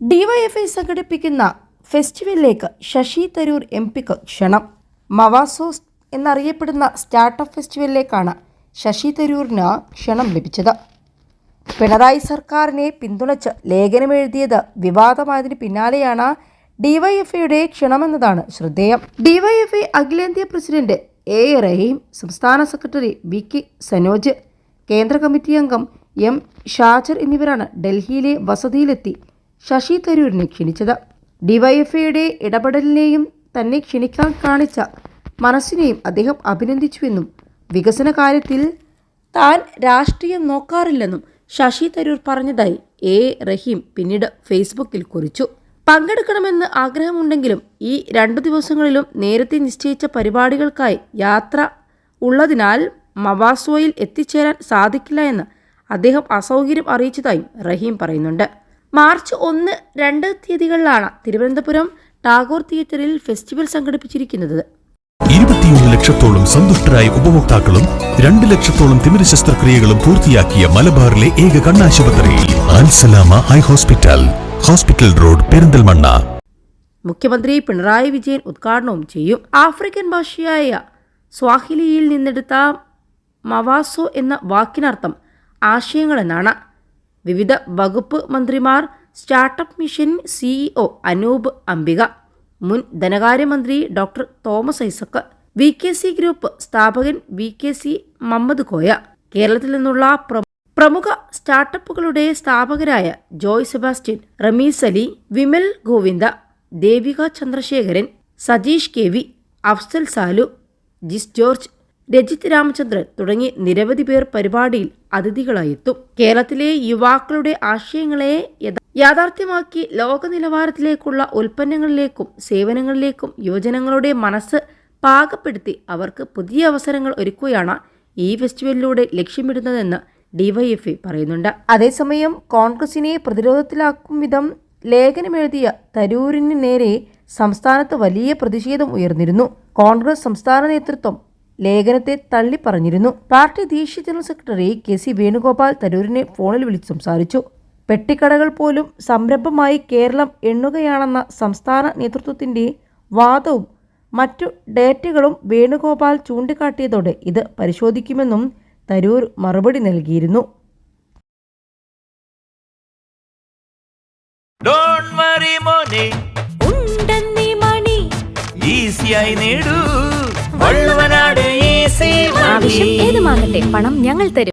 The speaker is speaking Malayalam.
ഡിവൈഎഫ്ഐ സംഘടിപ്പിക്കുന്ന ഫെസ്റ്റിവലിലേക്ക് ശശി തരൂർ എം പിക്ക് ക്ഷണം. മവാസോസ് എന്നറിയപ്പെടുന്ന സ്റ്റാർട്ടപ്പ് ഫെസ്റ്റിവലിലേക്കാണ് ശശി തരൂരിന് ക്ഷണം ലഭിച്ചത്. പിണറായി സർക്കാരിനെ പിന്തുണച്ച് ലേഖനമെഴുതിയത് വിവാദമായതിന് പിന്നാലെയാണ് ഡിവൈഎഫ്ഐയുടെ ക്ഷണമെന്നതാണ് ശ്രദ്ധേയം. ഡിവൈഎഫ്ഐ അഖിലേന്ത്യാ പ്രസിഡന്റ് എ റഹീം സംസ്ഥാന സെക്രട്ടറി വി കെ സനോജ് കേന്ദ്ര കമ്മിറ്റി അംഗം എം ഷാജർ എന്നിവരാണ് ഡൽഹിയിലെ വസതിയിലെത്തി ശശി തരൂരിനെ ക്ഷണിച്ചത്. ഡിവൈഎഫ്ഐയുടെ ഇടപെടലിനെയും തന്നെ ക്ഷണിക്കാൻ കാണിച്ച മനസ്സിനെയും അദ്ദേഹം അഭിനന്ദിച്ചുവെന്നും വികസന കാര്യത്തിൽ താൻ രാഷ്ട്രീയം നോക്കാറില്ലെന്നും ശശി തരൂർ പറഞ്ഞതായി എ. റഹീം പിന്നീട് ഫേസ്ബുക്കിൽ കുറിച്ചു. പങ്കെടുക്കണമെന്ന് ആഗ്രഹമുണ്ടെങ്കിലും ഈ രണ്ടു ദിവസങ്ങളിലും നേരത്തെ നിശ്ചയിച്ച പരിപാടികൾക്കായി യാത്ര ഉള്ളതിനാൽ മവാസോയിൽ എത്തിച്ചേരാൻ സാധിക്കില്ല എന്ന് അദ്ദേഹം അസൗകര്യം അറിയിച്ചതായും റഹീം പറയുന്നുണ്ട്. മാർച്ച് ഒന്ന് രണ്ട് തീയതികളിലാണ് തിരുവനന്തപുരം ടാഗോർ തിയേറ്ററിൽ ഫെസ്റ്റിവൽ സംഘടിപ്പിച്ചിരിക്കുന്നത്. ഇരുപത്തിയൊന്ന് ലക്ഷത്തോളം സന്തുഷ്ടരായ ഉപഭോക്താക്കളും രണ്ട് ലക്ഷത്തോളം തിമിര ശസ്ത്രക്രിയകളും പൂർത്തിയാക്കിയ മലബാറിലെ ഏക കണ്ണാശുപത്രിയിൽ Alsalama high hospital hospital road Perinthalmanna. മുഖ്യമന്ത്രി പിണറായി വിജയൻ ഉദ്ഘാടനവും ചെയ്യും. ആഫ്രിക്കൻ ഭാഷയായ സ്വാഹിലിയിൽ നിന്നെടുത്ത മവാസോ എന്ന വാക്കിനർത്ഥം ആശയങ്ങളെന്നാണ്. വിവിധ വകുപ്പ് മന്ത്രിമാർ startup mission CEO Anoop Ambika മുൻ ധനകാര്യമന്ത്രി doctor Thomas Isaac V K C group സ്ഥാപകൻ V K C Mammad Koya കേരളത്തിൽ നിന്നുള്ള പ്രമുഖ സ്റ്റാർട്ടപ്പുകളുടെ സ്ഥാപകരായ ജോയ് സെബാസ്റ്റ്യൻ റമീസ് അലി വിമൽ ഗോവിന്ദ ദേവിക ചന്ദ്രശേഖരൻ സതീഷ് കെ വി അഫ്സൽ സാലു ജിസ് ജോർജ് രജിത് രാമചന്ദ്രൻ തുടങ്ങി നിരവധി പേർ പരിപാടിയിൽ അതിഥികളായി എത്തും കേരളത്തിലെ യുവാക്കളുടെ ആശയങ്ങളെ യാഥാർത്ഥ്യമാക്കി ലോക നിലവാരത്തിലേക്കുള്ള ഉൽപ്പന്നങ്ങളിലേക്കും സേവനങ്ങളിലേക്കും യുവജനങ്ങളുടെ മനസ്സ് പാകപ്പെടുത്തി അവർക്ക് പുതിയ അവസരങ്ങൾ ഒരുക്കുകയാണ് ഈ ഫെസ്റ്റിവലിലൂടെ ലക്ഷ്യമിടുന്നതെന്ന് ഡിവൈഎഫ്ഐ പറയുന്നുണ്ട്. അതേസമയം കോൺഗ്രസിനെ പ്രതിരോധത്തിലാക്കും വിധം ലേഖനമെഴുതിയ തരൂരിന് നേരെ സംസ്ഥാനത്ത് വലിയ പ്രതിഷേധം ഉയർന്നിരുന്നു. കോൺഗ്രസ് സംസ്ഥാന നേതൃത്വം ലേഖനത്തെ തള്ളിപ്പറഞ്ഞിരുന്നു. പാർട്ടി ദേശീയ general secretary K C Venugopal തരൂരിനെ ഫോണിൽ വിളിച്ച് സംസാരിച്ചു. പെട്ടിക്കടകൾ പോലും സംരംഭമായി കേരളം എണ്ണുകയാണെന്ന സംസ്ഥാന നേതൃത്വത്തിന്റെ വാദവും മറ്റു ഡേറ്റകളും വേണുഗോപാൽ ചൂണ്ടിക്കാട്ടിയതോടെ ഇത് പരിശോധിക്കുമെന്നും തരൂർ മറുപടി നൽകിയിരുന്നു. ഈസിയായി നേടൂ. ഏതുമാകട്ടെ പണം ഞങ്ങൾ തരും.